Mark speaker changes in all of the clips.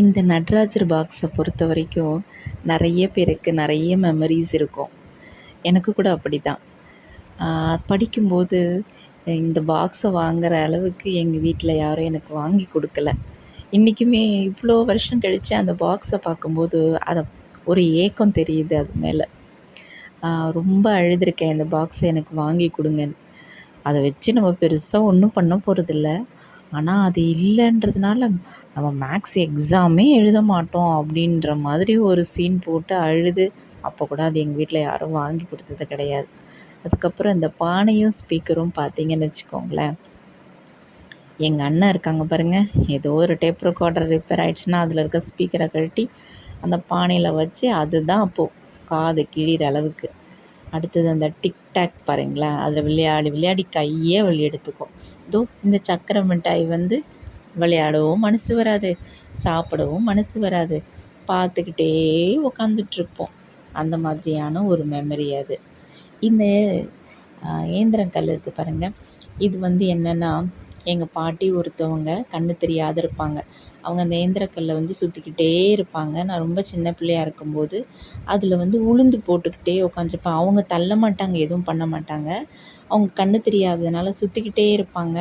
Speaker 1: இந்த நட்ராஜர் பாக்ஸை பொறுத்த வரைக்கும் நிறைய பேருக்கு நிறைய மெமரிஸ் இருக்கும். எனக்கு கூட அப்படி தான் படிக்கும்போது இந்த பாக்ஸை வாங்குகிற அளவுக்கு எங்கள் வீட்டில் யாரும் எனக்கு வாங்கி கொடுக்கல. இன்றைக்குமே இவ்வளோ வருஷம் கழித்து அந்த பாக்ஸை பார்க்கும்போது அதை ஒரு ஏக்கம் தெரியுது அது மேலே. ரொம்ப அழுதுருக்கேன். இந்த பாக்ஸை எனக்கு வாங்கி கொடுங்கன்னு. அதை வச்சு நம்ம பெருசாக ஒன்றும் பண்ண போகிறதில்ல ஆனால் அது இல்லைன்றதுனால நம்ம மேக்ஸ் எக்ஸாமே எழுத மாட்டோம் அப்படின்ற மாதிரி ஒரு சீன் போட்டு அழுது அப்போ கூட அது எங்கள் வீட்டில் யாரும் வாங்கி கொடுத்தது கிடையாது. அதுக்கப்புறம் இந்த பானையும் ஸ்பீக்கரும் பார்த்தீங்கன்னு வச்சுக்கோங்களேன். எங்கள் அண்ணன் இருக்காங்க பாருங்கள் ஏதோ ஒரு டேப் ரெக்கார்டர் ரிப்பேர் ஆகிடுச்சுன்னா அதில் இருக்க ஸ்பீக்கரை கழட்டி அந்த பானையில் வச்சு அதுதான் அப்போது காது கிழிகிற அளவுக்கு. அடுத்தது அந்த டிக்டாக் பாருங்களேன் அதில் விளையாடி விளையாடி கையே வழி எடுத்துக்கும். இதோ இந்த சக்கரை மிட்டாய் வந்து விளையாடவும் மனசு வராது சாப்பிடவும் மனசு வராது. பார்த்துக்கிட்டே உக்காந்துட்ருப்போம். அந்த மாதிரியான ஒரு மெமரி அது. இந்த ஏந்திரக்கல் இருக்குது பாருங்கள் இது வந்து என்னென்னா எங்கள் பாட்டி ஒருத்தவங்க கண்ணு தெரியாத இருப்பாங்க. அவங்க அந்த ஏந்திரக்கல்லை வந்து சுற்றிக்கிட்டே இருப்பாங்க. நான் ரொம்ப சின்ன பிள்ளையாக இருக்கும்போது அதில் வந்து உளுந்து போட்டுக்கிட்டே உட்காந்துருப்பேன் அவங்க தள்ள மாட்டாங்க எதுவும் பண்ண மாட்டாங்க. அவங்க கண்ணு தெரியாததுனால சுற்றிக்கிட்டே இருப்பாங்க.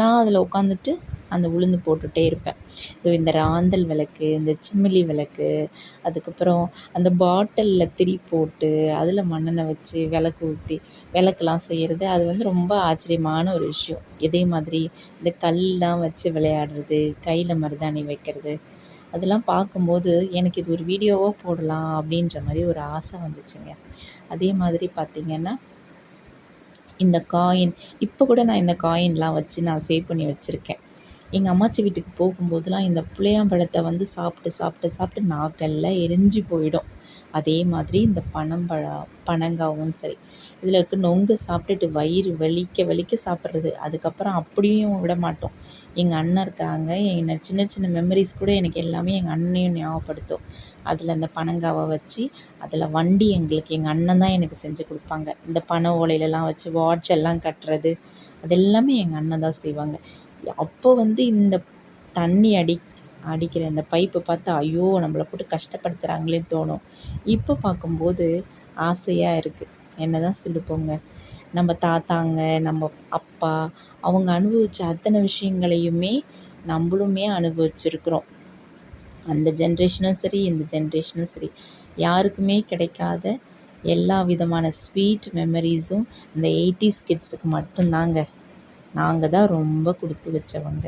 Speaker 1: நான் அதில் உட்காந்துட்டு அந்த உளுந்து போட்டுகிட்டே இருப்பேன். இதோ இந்த ராந்தல் விளக்கு இந்த சிமிலி விளக்கு அதுக்கப்புறம் அந்த பாட்டிலில் திரி போட்டு அதில் மண்ணெண்ணெய் வச்சு விளக்கு ஊற்றி விளக்குலாம் செய்கிறது அது வந்து ரொம்ப ஆச்சரியமான ஒரு விஷயம். இதே மாதிரி இந்த கல்லாம் வச்சு விளையாடுறது கையில் மருதாணி வைக்கிறது அதெல்லாம் பார்க்கும்போது எனக்கு இது ஒரு வீடியோவாக போடலாம் அப்படின்ற மாதிரி ஒரு ஆசை வந்துச்சுங்க. அதே மாதிரி பார்த்திங்கன்னா இந்த காயின் இப்போ கூட நான் இந்த காயின்லாம் வச்சு நான் சேவ் பண்ணி வச்சுருக்கேன். எங்கள் அம்மாச்சி வீட்டுக்கு போகும்போதெல்லாம் இந்த புளியாம்பழத்தை வந்து சாப்பிட்டு சாப்பிட்டு சாப்பிட்டு நாக்கெல்லாம் எரிஞ்சு போயிடும். அதே மாதிரி இந்த பனம்பழம் பனங்காவும் சரி. இதில் இருக்க நொங்கு சாப்பிட்டுட்டு வயிறு வலிக்க வலிக்க சாப்பிட்றது. அதுக்கப்புறம் அப்படியும் விட மாட்டோம். எங்கள் அண்ணன் இருக்காங்க. என்ன சின்ன சின்ன மெமரிஸ் கூட எனக்கு எல்லாமே எங்கள் அண்ணனையும் ஞாபகப்படுத்தும். அதில் அந்த பனங்காவை வச்சு அதில் வண்டி எங்களுக்கு எங்கள் அண்ணன் தான் எனக்கு செஞ்சு கொடுப்பாங்க. இந்த பனை ஓலையிலலாம் வச்சு வாட்ச் எல்லாம் கட்டுறது அது எல்லாமே எங்கள் அண்ணன் தான் செய்வாங்க. அப்போ வந்து இந்த தண்ணி அடி அடிக்கிற அந்த பைப்பை பார்த்தா ஐயோ நம்மளை போட்டு கஷ்டப்படுத்துகிறாங்களேன்னு தோணும். இப்போ பார்க்கும்போது ஆசையாக இருக்குது என்ன தான் சொல்லிப்போங்க. நம்ம தாத்தாங்க நம்ம அப்பா அவங்க அனுபவித்த அத்தனை விஷயங்களையுமே நம்மளுமே அனுபவிச்சிருக்கிறோம். அந்த ஜென்ரேஷனும் சரி இந்த ஜென்ரேஷனும் சரி. யாருக்குமே கிடைக்காத எல்லா விதமான ஸ்வீட் மெமரிஸும் இந்த எயிட்டிஸ் கிட்ஸுக்கு மட்டும்தாங்க. நாங்கள் தான் ரொம்ப கொடுத்து வச்சவங்க.